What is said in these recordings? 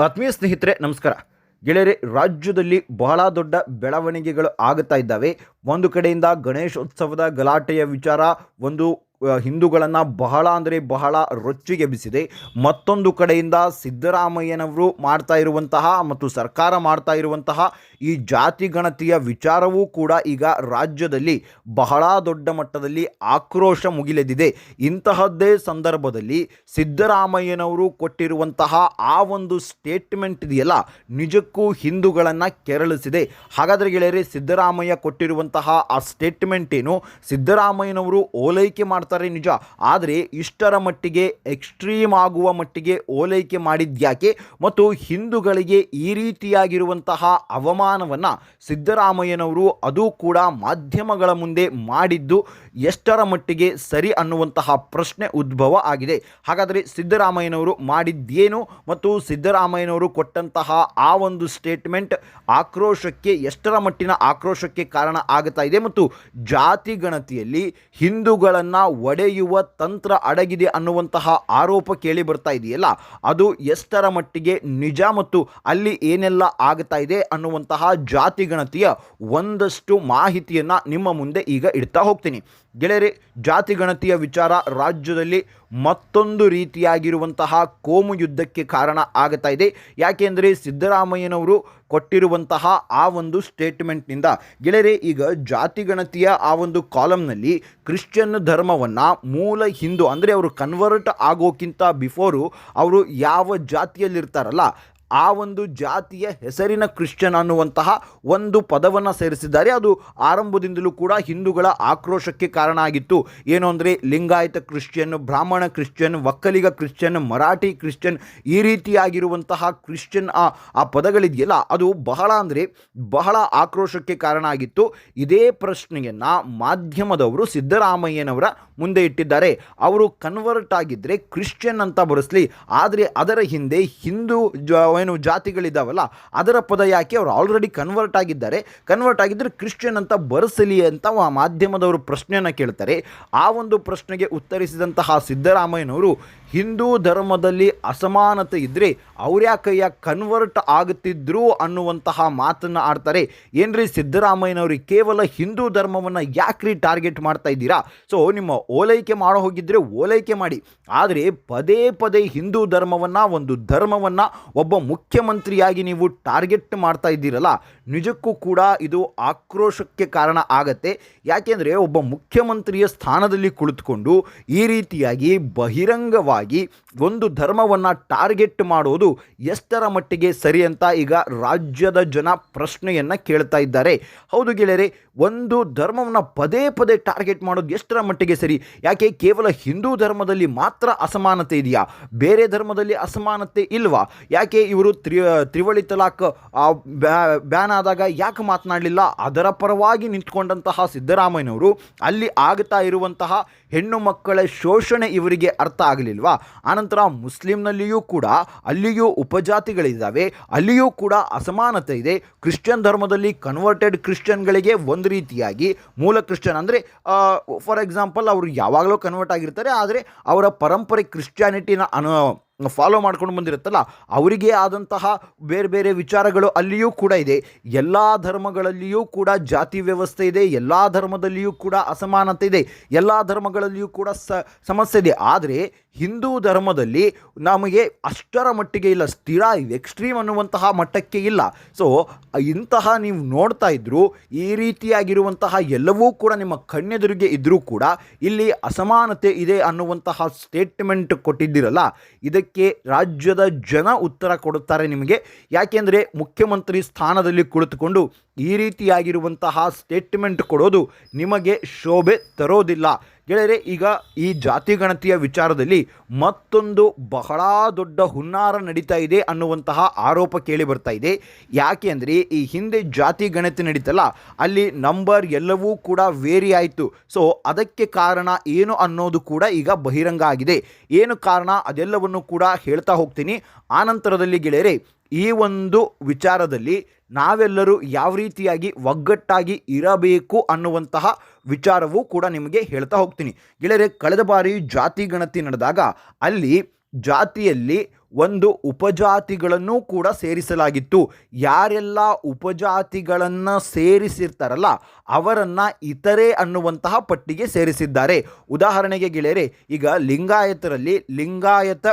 ಆತ್ಮೀಯ ಸ್ನೇಹಿತರೆ ನಮಸ್ಕಾರ. ಗೆಳೆಯರೆ ರಾಜ್ಯದಲ್ಲಿ ಬಹಳ ದೊಡ್ಡ ಬೆಳವಣಿಗೆಗಳು ಆಗುತ್ತಾ ಇದ್ದಾವೆ. ಒಂದು ಕಡೆಯಿಂದ ಗಣೇಶೋತ್ಸವದ ಗಲಾಟೆಯ ವಿಚಾರ, ಒಂದು ಹಿಂದೂಗಳನ್ನು ಬಹಳ ಅಂದರೆ ಬಹಳ ರೊಚ್ಚಿಗೆಬ್ಬಿಸಿದೆ. ಮತ್ತೊಂದು ಕಡೆಯಿಂದ ಸಿದ್ದರಾಮಯ್ಯನವರು ಮಾಡ್ತಾ ಇರುವಂತಹ ಮತ್ತು ಸರ್ಕಾರ ಮಾಡ್ತಾ ಇರುವಂತಹ ಈ ಜಾತಿ ಗಣತಿಯ ವಿಚಾರವೂ ಕೂಡ ಈಗ ರಾಜ್ಯದಲ್ಲಿ ಬಹಳ ದೊಡ್ಡ ಮಟ್ಟದಲ್ಲಿ ಆಕ್ರೋಶ ಮುಗಿಲೆದಿದೆ ಇಂತಹದ್ದೇ ಸಂದರ್ಭದಲ್ಲಿ ಸಿದ್ದರಾಮಯ್ಯನವರು ಕೊಟ್ಟಿರುವಂತಹ ಆ ಒಂದು ಸ್ಟೇಟ್ಮೆಂಟ್ ಇದೆಯಲ್ಲ, ನಿಜಕ್ಕೂ ಹಿಂದೂಗಳನ್ನು ಕೆರಳಿಸಿದೆ. ಹಾಗಾದರೆ ಗೆಳೆಯರೆ, ಸಿದ್ದರಾಮಯ್ಯ ಕೊಟ್ಟಿರುವಂತಹ ಆ ಸ್ಟೇಟ್ಮೆಂಟ್ ಏನು? ಸಿದ್ದರಾಮಯ್ಯನವರು ಓಲೈಕೆ ಮಾಡ್ತಾರೆ ನಿಜ. ಆದರೆ ಇಷ್ಟರ ಮಟ್ಟಿಗೆ ಎಕ್ಸ್ಟ್ರೀಮ್ ಆಗುವ ಮಟ್ಟಿಗೆ ಓಲೈಕೆ ಮಾಡಿದ್ಯಾಕೆ ಮತ್ತು ಹಿಂದೂಗಳಿಗೆ ಈ ರೀತಿಯಾಗಿರುವಂತಹ ಅವಮಾನವನ್ನು ಸಿದ್ದರಾಮಯ್ಯನವರು ಅದು ಕೂಡ ಮಾಧ್ಯಮಗಳ ಮುಂದೆ ಮಾಡಿದ್ದು ಎಷ್ಟರ ಮಟ್ಟಿಗೆ ಸರಿ ಅನ್ನುವಂತಹ ಪ್ರಶ್ನೆ ಉದ್ಭವ ಆಗಿದೆ. ಹಾಗಾದರೆ ಸಿದ್ದರಾಮಯ್ಯನವರು ಮಾಡಿದ್ದೇನು? ಮತ್ತು ಸಿದ್ದರಾಮಯ್ಯನವರು ಕೊಟ್ಟಂತಹ ಆ ಒಂದು ಸ್ಟೇಟ್ಮೆಂಟ್ ಆಕ್ರೋಶಕ್ಕೆ ಎಷ್ಟರ ಮಟ್ಟಿನ ಆಕ್ರೋಶಕ್ಕೆ ಕಾರಣ ಆಗುತ್ತಾ ಇದೆ ಮತ್ತು ಜಾತಿ ಗಣತಿಯಲ್ಲಿ ಹಿಂದೂಗಳನ್ನು ಒಡೆಯುವ ತಂತ್ರ ಅಡಗಿದೆ ಅನ್ನುವಂತಹ ಆರೋಪ ಕೇಳಿ ಬರ್ತಾ ಇದೆಯಲ್ಲ, ಅದು ಎಷ್ಟರ ಮಟ್ಟಿಗೆ ನಿಜ ಮತ್ತು ಅಲ್ಲಿ ಏನೆಲ್ಲ ಆಗ್ತಾ ಇದೆ ಅನ್ನುವಂತಹ ಜಾತಿ ಗಣತಿಯ ಒಂದಷ್ಟು ಮಾಹಿತಿಯನ್ನು ನಿಮ್ಮ ಮುಂದೆ ಈಗ ಇಡ್ತಾ ಹೋಗ್ತೀನಿ. ಗೆಳೆಯರೆ, ಜಾತಿ ಗಣತಿಯ ವಿಚಾರ ರಾಜ್ಯದಲ್ಲಿ ಮತ್ತೊಂದು ರೀತಿಯಾಗಿರುವಂತಹ ಕೋಮು ಯುದ್ಧಕ್ಕೆ ಕಾರಣ ಆಗ್ತಾ ಇದೆ. ಯಾಕೆಂದರೆ ಸಿದ್ದರಾಮಯ್ಯನವರು ಕೊಟ್ಟಿರುವಂತಹ ಆ ಒಂದು ಸ್ಟೇಟ್ಮೆಂಟ್ನಿಂದ ಗೆಳೆಯರೆ, ಈಗ ಜಾತಿ ಗಣತಿಯ ಆ ಒಂದು ಕಾಲಮ್ನಲ್ಲಿ ಕ್ರಿಶ್ಚಿಯನ್ ಧರ್ಮವನ್ನು ಮೂಲ ಹಿಂದೂ ಅಂದರೆ ಅವರು ಕನ್ವರ್ಟ್ ಆಗೋಕ್ಕಿಂತ ಬಿಫೋರು ಅವರು ಯಾವ ಜಾತಿಯಲ್ಲಿರ್ತಾರಲ್ಲ ಆ ಒಂದು ಜಾತಿಯ ಹೆಸರಿನ ಕ್ರಿಶ್ಚಿಯನ್ ಅನ್ನುವಂತಹ ಒಂದು ಪದವನ್ನು ಸೇರಿಸಿದ್ದಾರೆ. ಅದು ಆರಂಭದಿಂದಲೂ ಕೂಡ ಹಿಂದೂಗಳ ಆಕ್ರೋಶಕ್ಕೆ ಕಾರಣ ಆಗಿತ್ತು. ಏನು ಅಂದರೆ Lingayat Christian, Brahmin Christian, Vokkaliga Christian, Marathi Christian ಈ ರೀತಿಯಾಗಿರುವಂತಹ ಕ್ರಿಶ್ಚಿಯನ್ ಆ ಆ ಪದಗಳಿದೆಯಲ್ಲ, ಅದು ಬಹಳ ಅಂದರೆ ಬಹಳ ಆಕ್ರೋಶಕ್ಕೆ ಕಾರಣ ಆಗಿತ್ತು. ಇದೇ ಪ್ರಶ್ನೆಯನ್ನು ಮಾಧ್ಯಮದವರು ಸಿದ್ದರಾಮಯ್ಯನವರ ಮುಂದೆ ಇಟ್ಟಿದ್ದಾರೆ. ಅವರು ಕನ್ವರ್ಟ್ ಆಗಿದ್ದರೆ ಕ್ರಿಶ್ಚಿಯನ್ ಅಂತ ಬರೆಸಲಿ. ಆದರೆ ಅದರ ಹಿಂದೆ ಹಿಂದೂ ಜ, ಏನು ಜಾತಿಗಳಿದ್ದಾವಲ್ಲ ಅದರ ಪದ ಯಾಕೆ ಅವರು ಆಲ್ರೆಡಿ ಕನ್ವರ್ಟ್ ಆಗಿದ್ದಾರೆ. ಕನ್ವರ್ಟ್ ಆಗಿದ್ದರೆ ಕ್ರಿಶ್ಚಿಯನ್ ಅಂತ ಬರೆಸಲಿ ಅಂತ ಆ ಮಾಧ್ಯಮದವರು ಪ್ರಶ್ನೆಯನ್ನು ಕೇಳ್ತಾರೆ. ಆ ಒಂದು ಪ್ರಶ್ನೆಗೆ ಉತ್ತರಿಸಿದಂತಹ ಸಿದ್ದರಾಮಯ್ಯನವರು ಹಿಂದೂ ಧರ್ಮದಲ್ಲಿ ಅಸಮಾನತೆ ಇದ್ದರೆ ಅವ್ರ್ಯಾಕಯ್ಯ ಕನ್ವರ್ಟ್ ಆಗುತ್ತಿದ್ರು ಅನ್ನುವಂತಹ ಮಾತನ್ನು ಆಡ್ತಾರೆ. ಏನ್ರಿ ಸಿದ್ದರಾಮಯ್ಯನವ್ರಿಗೆ ಕೇವಲ ಹಿಂದೂ ಧರ್ಮವನ್ನು ಯಾಕ್ರಿ ಟಾರ್ಗೆಟ್ ಮಾಡ್ತಾ ಇದ್ದೀರಾ? ಸೊ ನಿಮ್ಮ ಓಲೈಕೆ ಮಾಡೋ ಹೋಗಿದ್ದರೆ ಓಲೈಕೆ ಮಾಡಿ. ಆದರೆ ಪದೇ ಪದೇ ಹಿಂದೂ ಧರ್ಮವನ್ನು, ಒಂದು ಧರ್ಮವನ್ನು ಒಬ್ಬ ಮುಖ್ಯಮಂತ್ರಿಯಾಗಿ ನೀವು ಟಾರ್ಗೆಟ್ ಮಾಡ್ತಾ ಇದ್ದೀರಲ್ಲ, ನಿಜಕ್ಕೂ ಕೂಡ ಇದು ಆಕ್ರೋಶಕ್ಕೆ ಕಾರಣ ಆಗತ್ತೆ. ಯಾಕೆಂದರೆ ಒಬ್ಬ ಮುಖ್ಯಮಂತ್ರಿಯ ಸ್ಥಾನದಲ್ಲಿ ಕುಳಿತುಕೊಂಡು ಈ ರೀತಿಯಾಗಿ ಬಹಿರಂಗವಾಗಿ ಒಂದು ಧರ್ಮವನ್ನು ಟಾರ್ಗೆಟ್ ಮಾಡೋದು ಎಷ್ಟರ ಮಟ್ಟಿಗೆ ಸರಿ ಅಂತ ಈಗ ರಾಜ್ಯದ ಜನ ಪ್ರಶ್ನೆಯನ್ನು ಕೇಳ್ತಾ ಇದ್ದಾರೆ. ಹೌದು ಗೆಳೆಯರೆ, ಒಂದು ಧರ್ಮವನ್ನು ಪದೇ ಪದೇ ಟಾರ್ಗೆಟ್ ಮಾಡೋದು ಎಷ್ಟರ ಮಟ್ಟಿಗೆ ಸರಿ? ಯಾಕೆ ಕೇವಲ ಹಿಂದೂ ಧರ್ಮದಲ್ಲಿ ಮಾತ್ರ ಅಸಮಾನತೆ ಇದೆಯಾ? ಬೇರೆ ಧರ್ಮದಲ್ಲಿ ಅಸಮಾನತೆ ಇಲ್ವಾ? ಯಾಕೆ ಇವರು ತ್ರಿ, ತ್ರಿವಳಿ ತಲಾಕ್ ಬ್ಯಾನ್ ಆದಾಗ ಯಾಕೆ ಮಾತನಾಡಲಿಲ್ಲ? ಅದರ ಪರವಾಗಿ ನಿಂತ್ಕೊಂಡಂತಹ ಸಿದ್ದರಾಮಯ್ಯನವರು ಅಲ್ಲಿ ಆಗ್ತಾ ಇರುವಂತಹ ಹೆಣ್ಣು ಮಕ್ಕಳ ಶೋಷಣೆ ಇವರಿಗೆ ಅರ್ಥ ಆಗಲಿಲ್ವಾ ಆನಂತರ ಮುಸ್ಲಿಂನಲ್ಲಿಯೂ ಕೂಡ ಅಲ್ಲಿಯೂ ಉಪಜಾತಿಗಳಿದ್ದಾವೆ. ಅಲ್ಲಿಯೂ ಕೂಡ ಅಸಮಾನತೆ ಇದೆ. ಕ್ರಿಶ್ಚಿಯನ್ ಧರ್ಮದಲ್ಲಿ ಕನ್ವರ್ಟೆಡ್ ಕ್ರಿಶ್ಚಿಯನ್ಗಳಿಗೆ ಒಂದು ರೀತಿಯಾಗಿ ಮೂಲ ಕ್ರಿಶ್ಚಿಯನ್ ಅಂದರೆ ಫಾರ್ ಎಕ್ಸಾಂಪಲ್ ಅವರು ಯಾವಾಗಲೂ ಕನ್ವರ್ಟ್ ಆಗಿರ್ತಾರೆ, ಆದರೆ ಅವರ ಪರಂಪರೆ ಕ್ರಿಶ್ಚಿಯಾನಿಟಿನ ಅನು ಫಾಲೋ ಮಾಡ್ಕೊಂಡು ಬಂದಿರುತ್ತಲ್ಲ ಅವರಿಗೆ ಆದಂತಹ ಬೇರೆ ಬೇರೆ ವಿಚಾರಗಳು ಅಲ್ಲಿಯೂ ಕೂಡ ಇದೆ. ಎಲ್ಲ ಧರ್ಮಗಳಲ್ಲಿಯೂ ಕೂಡ ಜಾತಿ ವ್ಯವಸ್ಥೆ ಇದೆ, ಎಲ್ಲ ಧರ್ಮದಲ್ಲಿಯೂ ಕೂಡ ಅಸಮಾನತೆ ಇದೆ, ಎಲ್ಲ ಧರ್ಮಗಳಲ್ಲಿಯೂ ಕೂಡ ಸಮಸ್ಯೆ ಇದೆ. ಆದರೆ ಹಿಂದೂ ಧರ್ಮದಲ್ಲಿ ನಮಗೆ ಅಷ್ಟರ ಮಟ್ಟಿಗೆ ಇಲ್ಲ, ಸ್ಥಿರ ಎಕ್ಸ್ಟ್ರೀಮ್ ಅನ್ನುವಂತಹ ಮಟ್ಟಕ್ಕೆ ಇಲ್ಲ. ಸೊ ಇಂತಹ ನೀವು ನೋಡ್ತಾ ಇದ್ರು, ಈ ರೀತಿಯಾಗಿರುವಂತಹ ಎಲ್ಲವೂ ಕೂಡ ನಿಮ್ಮ ಕಣ್ಣೆದುರಿಗೆ ಇದ್ದರೂ ಕೂಡ, ಇಲ್ಲಿ ಅಸಮಾನತೆ ಇದೆ ಅನ್ನುವಂತಹ ಸ್ಟೇಟ್ಮೆಂಟ್ ಕೊಟ್ಟಿದ್ದೀರಲ್ಲ, ಇದಕ್ಕೆ ರಾಜ್ಯದ ಜನ ಉತ್ತರ ಕೊಡುತ್ತಾರೆ ನಿಮಗೆ. ಯಾಕೆಂದರೆ ಮುಖ್ಯಮಂತ್ರಿ ಸ್ಥಾನದಲ್ಲಿ ಕುಳಿತುಕೊಂಡು ಈ ರೀತಿಯಾಗಿರುವಂತಹ ಸ್ಟೇಟ್ಮೆಂಟ್ ಕೊಡೋದು ನಿಮಗೆ ಶೋಭೆ ತರೋದಿಲ್ಲ. ಗೆಳೆಯರೆ, ಈಗ ಈ ಜಾತಿ ಗಣತಿಯ ವಿಚಾರದಲ್ಲಿ ಮತ್ತೊಂದು ಬಹಳ ದೊಡ್ಡ ಹುನ್ನಾರ ನಡೀತಾ ಇದೆ ಅನ್ನುವಂತಹ ಆರೋಪ ಕೇಳಿ ಬರ್ತಾ ಇದೆ. ಯಾಕೆ ಅಂದರೆ, ಈ ಹಿಂದೆ ಜಾತಿ ಗಣತಿ ನಡೀತಲ್ಲ, ಅಲ್ಲಿ ನಂಬರ್ ಎಲ್ಲವೂ ಕೂಡ ವೇರಿ ಆಯಿತು. ಸೊ ಅದಕ್ಕೆ ಕಾರಣ ಏನು ಅನ್ನೋದು ಕೂಡ ಈಗ ಬಹಿರಂಗ ಆಗಿದೆ. ಏನು ಕಾರಣ? ಅದೆಲ್ಲವನ್ನು ಕೂಡ ಹೇಳ್ತಾ ಹೋಗ್ತೀನಿ. ಆನಂತರದಲ್ಲಿ ಗೆಳೆಯರೆ ಈ ಒಂದು ವಿಚಾರದಲ್ಲಿ ನಾವೆಲ್ಲರೂ ಯಾವ ರೀತಿಯಾಗಿ ಒಗ್ಗಟ್ಟಾಗಿ ಇರಬೇಕು ಅನ್ನುವಂತಹ ವಿಚಾರವೂ ಕೂಡ ನಿಮಗೆ ಹೇಳ್ತಾ ಹೋಗ್ತೀನಿ. ಗೆಳೆಯರೆ, ಕಳೆದ ಬಾರಿ ಜಾತಿ ಗಣತಿ ನಡೆದಾಗ ಅಲ್ಲಿ ಜಾತಿಯಲ್ಲಿ ಒಂದು ಉಪಜಾತಿಗಳನ್ನು ಕೂಡ ಸೇರಿಸಲಾಗಿತ್ತು. ಯಾರೆಲ್ಲ ಉಪಜಾತಿಗಳನ್ನು ಸೇರಿಸಿರ್ತಾರಲ್ಲ, ಅವರನ್ನು ಇತರೆ ಅನ್ನುವಂತಹ ಪಟ್ಟಿಗೆ ಸೇರಿಸಿದ್ದಾರೆ. ಉದಾಹರಣೆಗೆ ಗೆಳೆಯರೆ, ಈಗ ಲಿಂಗಾಯತರಲ್ಲಿ ಲಿಂಗಾಯತ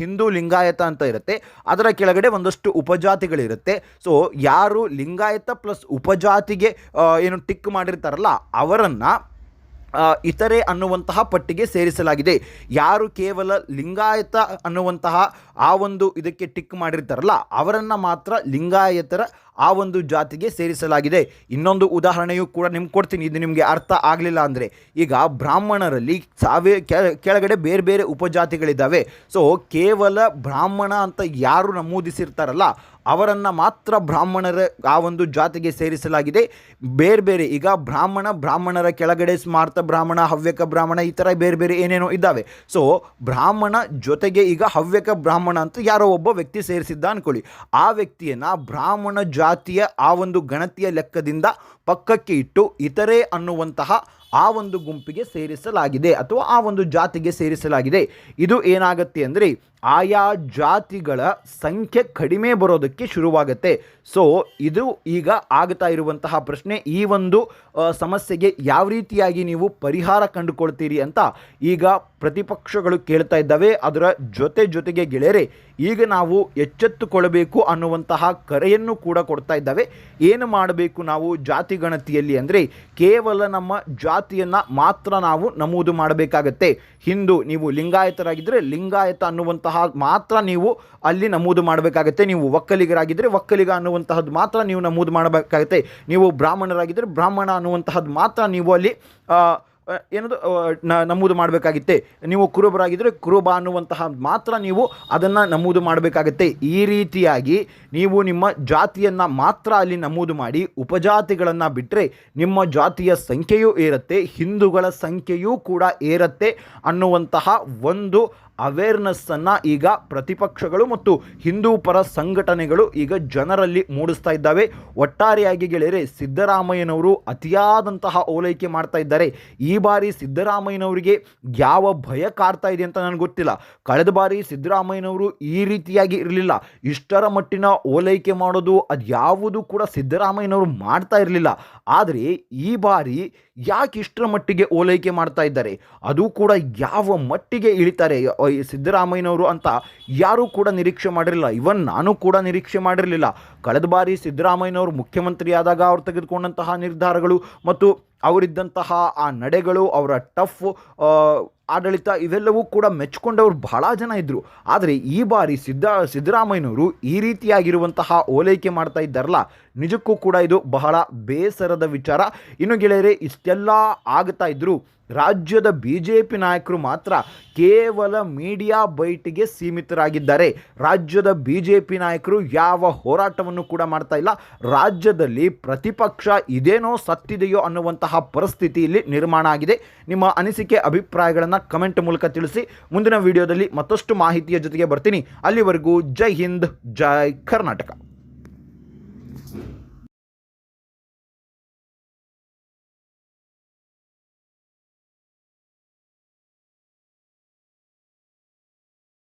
ಹಿಂದೂ ಲಿಂಗಾಯತ ಅಂತ ಇರುತ್ತೆ. ಅದರ ಕೆಳಗಡೆ ಒಂದಷ್ಟು ಉಪಜಾತಿಗಳಿರುತ್ತೆ. ಸೊ ಯಾರು ಲಿಂಗಾಯತ ಪ್ಲಸ್ ಉಪಜಾತಿಗೆ ಏನು ಟಿಕ್ ಮಾಡಿರ್ತಾರಲ್ಲ, ಅವರನ್ನು ಇತರೆ ಅನ್ನುವಂತಹ ಪಟ್ಟಿಗೆ ಸೇರಿಸಲಾಗಿದೆ. ಯಾರು ಕೇವಲ ಲಿಂಗಾಯತ ಅನ್ನುವಂತಹ ಆ ಒಂದು ಇದಕ್ಕೆ ಟಿಕ್ ಮಾಡಿರ್ತಾರಲ್ಲ, ಅವರನ್ನು ಮಾತ್ರ ಲಿಂಗಾಯತರ ಆ ಒಂದು ಜಾತಿಗೆ ಸೇರಿಸಲಾಗಿದೆ. ಇನ್ನೊಂದು ಉದಾಹರಣೆಯೂ ಕೂಡ ನಿಮ್ಗೆ ಕೊಡ್ತೀನಿ, ಇದು ನಿಮಗೆ ಅರ್ಥ ಆಗಲಿಲ್ಲ ಅಂದರೆ. ಈಗ ಬ್ರಾಹ್ಮಣರಲ್ಲಿ ಸಾವೇ ಕೆಳಗಡೆ ಬೇರೆ ಬೇರೆ ಉಪಜಾತಿಗಳಿದ್ದಾವೆ. ಸೊ ಕೇವಲ ಬ್ರಾಹ್ಮಣ ಅಂತ ಯಾರು ನಮೂದಿಸಿರ್ತಾರಲ್ಲ, ಅವರನ್ನು ಮಾತ್ರ ಬ್ರಾಹ್ಮಣರ ಆ ಒಂದು ಜಾತಿಗೆ ಸೇರಿಸಲಾಗಿದೆ. ಬೇರೆ ಬೇರೆ, ಈಗ ಬ್ರಾಹ್ಮಣ, ಬ್ರಾಹ್ಮಣರ ಕೆಳಗಡೆ ಸ್ಮಾರ್ತ ಬ್ರಾಹ್ಮಣ, ಹವ್ಯಕ ಬ್ರಾಹ್ಮಣ ಈ ಥರ ಬೇರೆ ಬೇರೆ ಏನೇನೋ ಇದ್ದಾವೆ. ಸೊ ಬ್ರಾಹ್ಮಣ ಜೊತೆಗೆ ಈಗ ಹವ್ಯಕ ಬ್ರಾಹ್ಮಣ ಅಂತ ಯಾರೋ ಒಬ್ಬ ವ್ಯಕ್ತಿ ಸೇರಿಸಿದ್ದ ಅನ್ಕೊಳ್ಳಿ. ಆ ವ್ಯಕ್ತಿಯನ್ನು ಬ್ರಾಹ್ಮಣ ಜಾತಿಯ ಆ ಒಂದು ಗಣತಿಯ ಲೆಕ್ಕದಿಂದ ಪಕ್ಕಕ್ಕೆ ಇಟ್ಟು ಇತರೆ ಅನ್ನುವಂತಹ ಆ ಒಂದು ಗುಂಪಿಗೆ ಸೇರಿಸಲಾಗಿದೆ ಅಥವಾ ಆ ಒಂದು ಜಾತಿಗೆ ಸೇರಿಸಲಾಗಿದೆ. ಇದು ಏನಾಗುತ್ತೆ ಅಂದರೆ ಆಯಾ ಜಾತಿಗಳ ಸಂಖ್ಯೆ ಕಡಿಮೆ ಬರೋದಕ್ಕೆ ಶುರುವಾಗುತ್ತೆ. ಸೊ ಇದು ಈಗ ಆಗ್ತಾ ಇರುವಂತಹ ಪ್ರಶ್ನೆ. ಈ ಒಂದು ಸಮಸ್ಯೆಗೆ ಯಾವ ರೀತಿಯಾಗಿ ನೀವು ಪರಿಹಾರ ಕಂಡುಕೊಳ್ತೀರಿ ಅಂತ ಈಗ ಪ್ರತಿಪಕ್ಷಗಳು ಕೇಳ್ತಾ ಇದ್ದಾವೆ. ಅದರ ಜೊತೆ ಜೊತೆಗೆ ಗೆಳೆಯರೆ, ಈಗ ನಾವು ಎಚ್ಚೆತ್ತುಕೊಳ್ಳಬೇಕು ಅನ್ನುವಂತಹ ಕರೆಯನ್ನು ಕೂಡ ಕೊಡ್ತಾ ಇದ್ದಾವೆ. ಏನು ಮಾಡಬೇಕು ನಾವು ಜಾತಿ ಗಣತಿಯಲ್ಲಿ ಅಂದರೆ ಕೇವಲ ನಮ್ಮ ಜಾತಿಯನ್ನು ಮಾತ್ರ ನಾವು ನಮೂದು ಮಾಡಬೇಕಾಗತ್ತೆ. ಹಿಂದೂ, ನೀವು ಲಿಂಗಾಯತರಾಗಿದ್ದರೆ ಲಿಂಗಾಯತ ಅನ್ನುವಂತಹ ಮಾತ್ರ ನೀವು ಅಲ್ಲಿ ನಮೂದು ಮಾಡಬೇಕಾಗುತ್ತೆ. ನೀವು ಒಕ್ಕಲಿಗರಾಗಿದ್ದರೆ ಒಕ್ಕಲಿಗ ಅನ್ನುವಂತಹದ್ದು ಮಾತ್ರ ನೀವು ನಮೂದು ಮಾಡಬೇಕಾಗುತ್ತೆ. ನೀವು ಬ್ರಾಹ್ಮಣರಾಗಿದ್ದರೆ ಬ್ರಾಹ್ಮಣ ಅನ್ನುವಂತಹದ್ದು ಮಾತ್ರ ನೀವು ಅಲ್ಲಿ ಏನದು ನ- ನಮೂದು ಮಾಡಬೇಕಾಗಿತ್ತೆ. ನೀವು ಕುರುಬರಾಗಿದ್ದರೆ ಕುರುಬ ಅನ್ನುವಂತಹ ಮಾತ್ರ ನೀವು ಅದನ್ನು ನಮೂದು ಮಾಡಬೇಕಾಗತ್ತೆ. ಈ ರೀತಿಯಾಗಿ ನೀವು ನಿಮ್ಮ ಜಾತಿಯನ್ನು ಮಾತ್ರ ಅಲ್ಲಿ ನಮೂದು ಮಾಡಿ ಉಪಜಾತಿಗಳನ್ನು ಬಿಟ್ಟರೆ ನಿಮ್ಮ ಜಾತಿಯ ಸಂಖ್ಯೆಯೂ ಏರುತ್ತೆ, ಹಿಂದೂಗಳ ಸಂಖ್ಯೆಯೂ ಕೂಡ ಏರುತ್ತೆ ಅನ್ನುವಂತಹ ಒಂದು ಅವೇರ್ನೆಸ್ಸನ್ನು ಈಗ ಪ್ರತಿಪಕ್ಷಗಳು ಮತ್ತು ಹಿಂದೂ ಪರ ಸಂಘಟನೆಗಳು ಈಗ ಜನರಲ್ಲಿ ಮೂಡಿಸ್ತಾ ಇದ್ದಾವೆ. ಒಟ್ಟಾರೆಯಾಗಿ ಗೆಳೆಯರೆ, ಸಿದ್ದರಾಮಯ್ಯನವರು ಅತಿಯಾದಂತಹ ಓಲೈಕೆ ಮಾಡ್ತಾ ಇದ್ದಾರೆ. ಈ ಬಾರಿ ಸಿದ್ದರಾಮಯ್ಯನವರಿಗೆ ಯಾವ ಭಯ ಕಾಡ್ತಾ ಇದೆ ಅಂತ ನನಗೆ ಗೊತ್ತಿಲ್ಲ. ಕಳೆದ ಬಾರಿ ಸಿದ್ದರಾಮಯ್ಯನವರು ಈ ರೀತಿಯಾಗಿ ಇರಲಿಲ್ಲ. ಇಷ್ಟರ ಮಟ್ಟಿನ ಓಲೈಕೆ ಮಾಡೋದು ಅದು ಯಾವುದು ಕೂಡ ಸಿದ್ದರಾಮಯ್ಯನವರು ಮಾಡ್ತಾ ಇರಲಿಲ್ಲ. ಆದರೆ ಈ ಬಾರಿ ಯಾಕೆ ಇಷ್ಟರ ಮಟ್ಟಿಗೆ ಓಲೈಕೆ ಮಾಡ್ತಾ ಇದ್ದಾರೆ? ಅದು ಕೂಡ ಯಾವ ಮಟ್ಟಿಗೆ ಇಳಿತಾರೆ ಸಿದ್ದರಾಮಯ್ಯನವರು ಅಂತ ಯಾರೂ ಕೂಡ ನಿರೀಕ್ಷೆ ಮಾಡಿರಲಿಲ್ಲ. ಇವನ್ ನಾನು ಕೂಡ ನಿರೀಕ್ಷೆ ಮಾಡಿರಲಿಲ್ಲ. ಕಳೆದ ಬಾರಿ ಸಿದ್ದರಾಮಯ್ಯನವರು ಮುಖ್ಯಮಂತ್ರಿಯಾದಾಗ ಅವ್ರು ತೆಗೆದುಕೊಂಡಂತಹ ನಿರ್ಧಾರಗಳು ಮತ್ತು ಅವರಿದ್ದಂತಹ ಆ ನಡೆಗಳು, ಅವರ ಟಫ್ ಆಡಳಿತ ಇವೆಲ್ಲವೂ ಕೂಡ ಮೆಚ್ಚಿಕೊಂಡವರು ಬಹಳ ಜನ ಇದ್ದರು ಆದರೆ ಈ ಬಾರಿ ಸಿದ್ದ, ಸಿದ್ದರಾಮಯ್ಯನವರು ಈ ರೀತಿಯಾಗಿರುವಂತಹ ಓಲೈಕೆ ಮಾಡ್ತಾ ಇದ್ದಾರಲ್ಲ, ನಿಜಕ್ಕೂ ಕೂಡ ಇದು ಬಹಳ ಬೇಸರದ ವಿಚಾರ. ಇನ್ನು ಗೆಳೆಯರೆ, ಇಷ್ಟೆಲ್ಲ ಆಗ್ತಾ ಇದ್ರು. ರಾಜ್ಯದ ಬಿ ಜೆ ಪಿ ನಾಯಕರು ಮಾತ್ರ ಕೇವಲ ಮೀಡಿಯಾ ಬೈಟಿಗೆ ಸೀಮಿತರಾಗಿದ್ದಾರೆ. ರಾಜ್ಯದ ಬಿ ಜೆ ಪಿ ನಾಯಕರು ಯಾವ ಹೋರಾಟವನ್ನು ಕೂಡ ಮಾಡ್ತಾ ಇಲ್ಲ. ರಾಜ್ಯದಲ್ಲಿ ಪ್ರತಿಪಕ್ಷ ಇದೇನೋ ಸತ್ತಿದೆಯೋ ಅನ್ನುವಂತಹ ಪರಿಸ್ಥಿತಿ ಇಲ್ಲಿ ನಿರ್ಮಾಣ ಆಗಿದೆ. ನಿಮ್ಮ ಅನಿಸಿಕೆ, ಅಭಿಪ್ರಾಯಗಳನ್ನು ಕಮೆಂಟ್ ಮೂಲಕ ತಿಳಿಸಿ. ಮುಂದಿನ ವಿಡಿಯೋದಲ್ಲಿ ಮತ್ತಷ್ಟು ಮಾಹಿತಿಯ ಜೊತೆಗೆ ಬರ್ತೀನಿ. ಅಲ್ಲಿವರೆಗೂ ಜೈ ಹಿಂದ್, ಜೈ ಕರ್ನಾಟಕ.